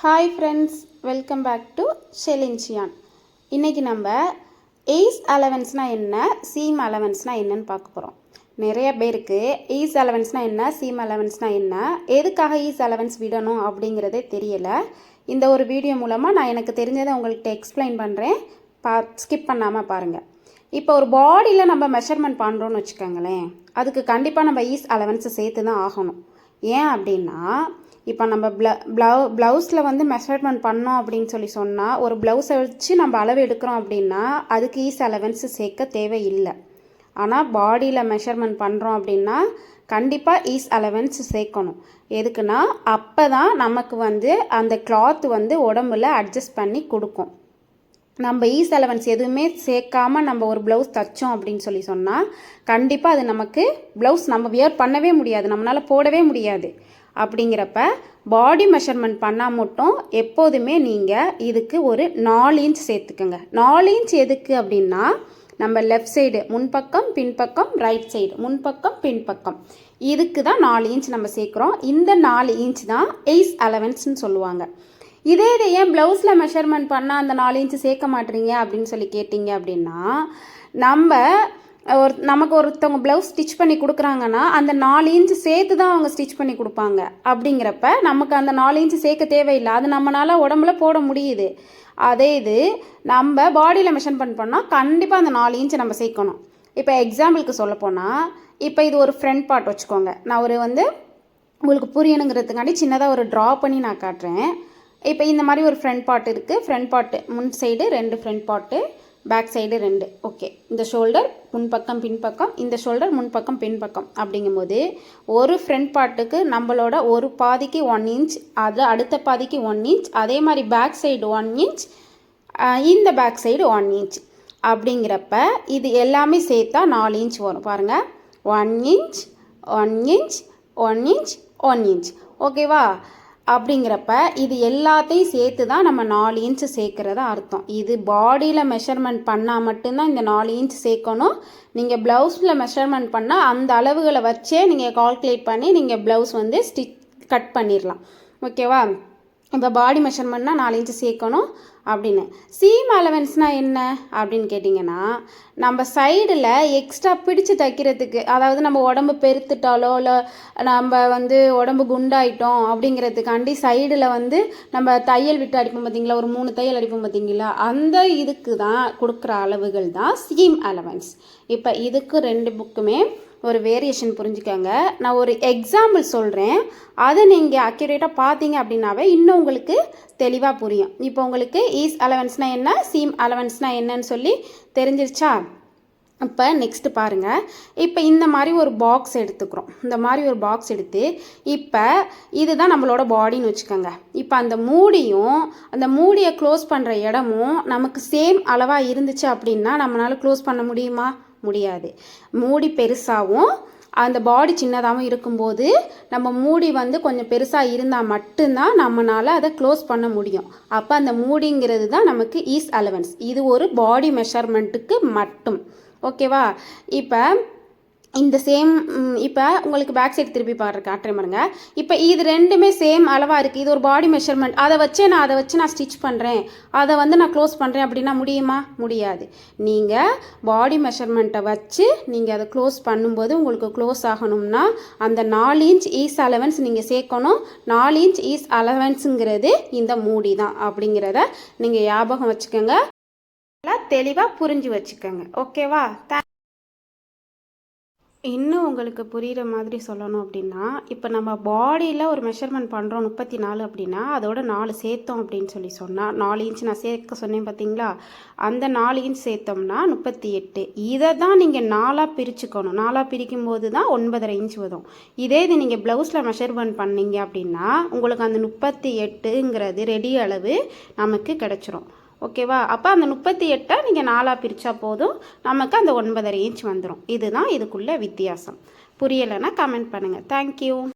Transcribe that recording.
Hi friends welcome back to ஷெலின்ஷியான் இன்றைக்கி நம்ம எய்ஸ் அலவன்ஸ்னால் என்ன சீம் அலவன்ஸ்னால் என்னன்னு பார்க்க போகிறோம் நிறைய பேருக்கு ஈஸ் அலவன்ஸ்னால் என்ன சீம் அலவன்ஸ்னால் என்ன எதுக்காக ஈஸ் அலவன்ஸ் விடணும் அப்படிங்கிறதே தெரியலை. இந்த ஒரு வீடியோ மூலமாக நான் எனக்கு தெரிஞ்சதை உங்கள்கிட்ட எக்ஸ்பிளைன் பண்ணுறேன் பா ஸ்கிப் பண்ணாமல் பாருங்கள் இப்போ ஒரு பாடியில் நம்ம மெஷர்மெண்ட் பண்ணுறோன்னு வச்சுக்கோங்களேன் அதுக்கு கண்டிப்பாக நம்ம ஈஸ் அலவன்ஸை சேர்த்து தான் ஆகணும். ஏன் அப்படின்னா இப்போ நம்ம ப்ள ப்ளவு ப்ளவுஸில் வந்து மெஷர்மெண்ட் பண்ணோம் அப்படின்னு சொல்லி சொன்னால் ஒரு ப்ளவுஸை வச்சு நம்ம அளவு எடுக்கிறோம் அப்படின்னா அதுக்கு ஈஸ் அலவன்ஸு சேர்க்க தேவையில்லை. ஆனால் பாடியில் மெஷர்மெண்ட் பண்ணுறோம் அப்படின்னா கண்டிப்பாக ஈஸ் அலவன்ஸ் சேர்க்கணும். எதுக்குன்னா அப்போ தான் நமக்கு வந்து அந்த கிளாத் வந்து உடம்புல அட்ஜஸ்ட் பண்ணி கொடுக்கும். நம்ம ஈஸ் அலவன்ஸ் எதுவுமே சேர்க்காம நம்ம ஒரு ப்ளவுஸ் தைச்சோம் அப்படின்னு சொல்லி சொன்னால் கண்டிப்பாக அது நமக்கு ப்ளவுஸ் நம்ம வியர் பண்ணவே முடியாது. நம்மளால் போடவே முடியாது. அப்படிங்கிறப்ப பாடி மெஷர்மெண்ட் பண்ணால் மட்டும் எப்போதுமே நீங்கள் இதுக்கு ஒரு நாலு இன்ச் சேர்த்துக்கோங்க. நாலு இன்ச் எதுக்கு அப்படின்னா நம்ம லெஃப்ட் சைடு முன்பக்கம் பின்பக்கம் ரைட் சைடு முன்பக்கம் பின்பக்கம். இதுக்கு தான் நாலு இன்ச் நம்ம சேர்க்குறோம். இந்த நாலு இன்ச் தான் எய்ஸ் அலவன்ஸ்னு சொல்லுவாங்க. இதே இதை ஏன் ப்ளவுஸில் மெஷர்மெண்ட் பண்ணால் அந்த நாலு இன்ச்சு சேர்க்க மாட்டீங்க அப்படின்னு சொல்லி கேட்டிங்க அப்படின்னா நம்ம ஒரு நமக்கு ஒருத்தவங்க ப்ளவுஸ் ஸ்டிச் பண்ணி கொடுக்குறாங்கன்னா அந்த நாலு இன்ச்சு சேர்த்து தான் அவங்க ஸ்டிச் பண்ணி கொடுப்பாங்க. அப்படிங்கிறப்ப நமக்கு அந்த நாலு இன்ச்சு சேர்க்க தேவையில்லை. அது நம்மளால் உடம்புல போட முடியுது. அதே இது நம்ம பாடியில் மெஷர்மெண்ட் பண்ணால் கண்டிப்பாக அந்த நாலு இன்ச்சு நம்ம சேர்க்கணும். இப்போ எக்ஸாம்பிளுக்கு சொல்லப்போனால் இப்போ இது ஒரு ஃப்ரண்ட் பார்ட் வச்சுக்கோங்க. நான் ஒரு வந்து உங்களுக்கு புரியணுங்கிறதுக்காண்டி சின்னதாக ஒரு ட்ரா பண்ணி நான் காட்டுறேன். இப்போ இந்த மாதிரி ஒரு ஃப்ரண்ட் பார்ட் இருக்குது ஃப்ரண்ட் பார்ட்டு முன் சைடு ரெண்டு ஃப்ரண்ட் பார்ட்டு பேக் சைடு ரெண்டு. ஓகே இந்த ஷோல்டர் முன்பக்கம் பின்பக்கம். இந்த ஷோல்டர் முன்பக்கம் பின்பக்கம். அப்படிங்கும்போது ஒரு ஃப்ரண்ட் பார்ட்டுக்கு நம்மளோட ஒரு பாதிக்கு ஒன் இன்ச் அது அடுத்த பாதிக்கு ஒன் இன்ச் அதே மாதிரி பேக் சைடு ஒன் இன்ச் இந்த பேக் சைடு ஒன் இன்ச் அப்படிங்கிறப்ப இது எல்லாமே சேர்த்தா நாலு இன்ச் வரும். பாருங்கள் one inch one inch one inch one inch ஓகேவா அப்படிங்கிறப்ப இது எல்லாத்தையும் சேர்த்து தான் நம்ம நாலு இன்ச்சு சேர்க்குறத அர்த்தம். இது பாடியில் மெஷர்மெண்ட் பண்ணால் மட்டும்தான் இந்த நாலு இன்ச் சேர்க்கணும். நீங்கள் ப்ளவுஸில் மெஷர்மெண்ட் பண்ணால் அந்த அளவுகளை வச்சே நீங்கள் கால்குலேட் பண்ணி நீங்கள் ப்ளவுஸ் வந்து ஸ்டிச் கட் பண்ணிடலாம் ஓகேவா இப்போ பாடி மெஷர்மெண்ட்னா நாலு இன்ச்சு சேர்க்கணும் அப்படின்னு. சீம் அலவன்ஸ்னால் என்ன அப்படின்னு கேட்டிங்கன்னா நம்ம சைடில் எக்ஸ்ட்ரா பிடிச்சு தைக்கிறதுக்கு அதாவது நம்ம உடம்பு பெருத்துட்டாலோ இல்லை நம்ம வந்து உடம்பு குண்டாயிட்டோம் அப்படிங்கிறதுக்காண்டி சைடில் வந்து நம்ம தையல் விட்டு அடிப்போம் பார்த்தீங்களா? ஒரு மூணு தையல் அடிப்போம் பார்த்தீங்களா? அந்த இதுக்கு தான் கொடுக்குற அளவுகள் தான் சீம் அலவன்ஸ் இப்போ இதுக்கு ரெண்டு புக்குமே ஒரு வேரியேஷன் புரிஞ்சுக்கோங்க. நான் ஒரு எக்ஸாம்பிள் சொல்கிறேன் அதை நீங்கள் அக்யூரேட்டாக பார்த்தீங்க அப்படின்னாவே இன்னும் உங்களுக்கு தெளிவாக புரியும். இப்போ உங்களுக்கு ஈஸ் அலவன்ஸ்னால் என்ன சீம் அலவன்ஸ்னால் என்னன்னு சொல்லி தெரிஞ்சிருச்சா? இப்போ நெக்ஸ்ட்டு பாருங்கள் இப்போ இந்த மாதிரி ஒரு பாக்ஸ் எடுத்துக்கிறோம். இந்த மாதிரி ஒரு பாக்ஸ் எடுத்து இப்போ இதுதான் நம்மளோட பாடின்னு வச்சுக்கோங்க. இப்போ அந்த மூடியும் அந்த மூடியை க்ளோஸ் பண்ணுற இடமும் நமக்கு சேம் அளவாக இருந்துச்சு அப்படின்னா நம்மளால் க்ளோஸ் பண்ண முடியுமா? முடியாது. மூடி பெருசாகவும் அந்த பாடி சின்னதாகவும் இருக்கும்போது நம்ம மூடி வந்து கொஞ்சம் பெருசாக இருந்தால் மட்டும்தான் நம்மளால் அதை க்ளோஸ் பண்ண முடியும். அப்போ அந்த மூடிங்கிறது தான் நமக்கு ஈஸ் அலவன்ஸ் இது ஒரு பாடி மெஷர்மெண்ட்டுக்கு மட்டும். ஓகேவா இப்போ இந்த சேம் இப்போ உங்களுக்கு பேக் சைடு திருப்பி பாடுற காட்டுறேன் பாருங்க. இப்போ இது ரெண்டுமே சேம் அளவாக இருக்குது இது ஒரு பாடி மெஷர்மெண்ட் அதை வச்சே நான் அதை வச்சு நான் ஸ்டிச் பண்ணுறேன் அதை வந்து நான் க்ளோஸ் பண்ணுறேன் அப்படின்னா முடியுமா? முடியாது. நீங்கள் பாடி மெஷர்மெண்ட்டை வச்சு நீங்கள் அதை க்ளோஸ் பண்ணும்போது உங்களுக்கு க்ளோஸ் ஆகணும்னா அந்த நாலு இன்ச் ஈஸ் அலவன்ஸ் நீங்கள் சேர்க்கணும். நாலு இன்ச் ஈஸ் அலவன்ஸுங்கிறது இந்த மூடி தான் அப்படிங்கிறத நீங்கள் ஞாபகம் வச்சுக்கோங்க. நல்லா தெளிவாக புரிஞ்சு வச்சுக்கோங்க. ஓகேவா இன்னும் உங்களுக்கு புரிகிற மாதிரி சொல்லணும் அப்படின்னா இப்போ நம்ம பாடியில் ஒரு மெஷர்மெண்ட் பண்ணுறோம் முப்பத்தி நாலு அப்படின்னா அதோட நாலு சேர்த்தோம் அப்படின்னு சொல்லி சொன்னால் நாலு இன்ச் நான் சேர்க்க சொன்னேன் பார்த்தீங்களா அந்த நாலு இன்ச் சேர்த்தோம்னா முப்பத்தி எட்டு இதை தான் நீங்கள் நாலாக பிரிச்சுக்கணும். நாலாக பிரிக்கும் போது தான் ஒன்பதரை இன்ச் வரும். இதே இது நீங்கள் ப்ளவுஸில் மெஷர்மெண்ட் பண்ணீங்க அப்படின்னா உங்களுக்கு அந்த முப்பத்தி எட்டுங்கிறது ரெடி அளவு நமக்கு கிடச்சிரும். ஓகேவா? அப்போ அந்த முப்பத்தி எட்டை நீங்கள் நாலாக பிரித்தா போதும். நமக்கு அந்த ஒன்பதரை இன்ச் வந்துடும் இதுதான் இதுக்குள்ள வித்தியாசம். புரியலைன்னா கமெண்ட் பண்ணுங்கள் தேங்க்யூ